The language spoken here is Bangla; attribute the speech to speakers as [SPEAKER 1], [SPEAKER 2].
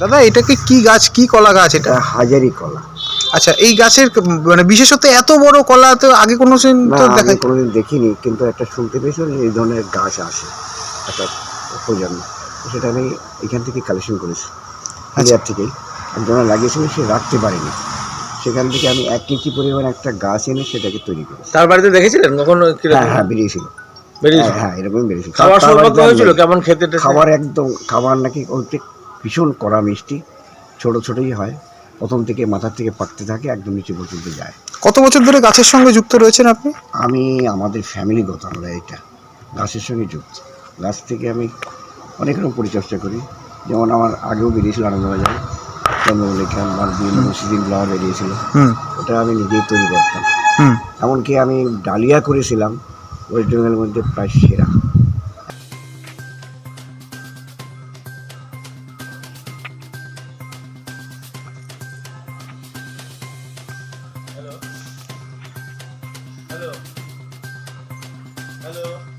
[SPEAKER 1] দাদা এটাকে কি গাছ কি কলা গাছ এটা?
[SPEAKER 2] হাজারি কলা।
[SPEAKER 1] আচ্ছা এই গাছের মানে বিশেষত এত বড় কলা তো আগে কোনো দিন তো
[SPEAKER 2] আমি
[SPEAKER 1] দেখা
[SPEAKER 2] কোনোদিন দেখিনি কিন্তু একটা শুনতে পেয়েছিল যে এই ধরনের গাছ আসে একটা প্রজন্ম। সেটা আমি এখান থেকে কালেকশন করেছি হাজার থেকেই। যখন লাগিয়েছিল সে রাখতে পারেনি। সেখান থেকে আমি এক কেজি পরিমাণ একটা গাছ এনে সেটাকে তৈরি করি
[SPEAKER 3] তার বাড়িতে দেখেছিলেন কখনো
[SPEAKER 2] হ্যাঁ হ্যাঁ বেরিয়েছিল।
[SPEAKER 3] বেরিয়েছিল?
[SPEAKER 2] হ্যাঁ হ্যাঁ এরকমই বেরিয়েছিল।
[SPEAKER 3] খাবার
[SPEAKER 2] আমি
[SPEAKER 3] হয়েছিল কেমন খেতে
[SPEAKER 2] খাবার একদম খাবার নাকি ভীষণ কড়া মিষ্টি ছোট ছোটই হয়। প্রথম থেকে মাথার থেকে পাকতে থাকে একদম নিচে পর্যন্ত যায়।
[SPEAKER 1] কত বছর ধরে গাছের সঙ্গে যুক্ত রয়েছেন আপনি?
[SPEAKER 2] আমি আমাদের ফ্যামিলিগত আমরা এটা গাছের সঙ্গে যুক্ত। গাছ থেকে আমি অনেক রকম পরিচর্যা করি। যেমন আমার আগেও বেরিয়েছিল আনন্দবাজার। আমার বিভিন্ন ফ্লাওয়ার বেরিয়েছিল। ওটা আমি নিজেই তৈরি করতাম। এমনকি আমি ডালিয়া করেছিলাম ওয়েস্ট বেঙ্গলের মধ্যে প্রায় সেরা।
[SPEAKER 3] Hello. Hello.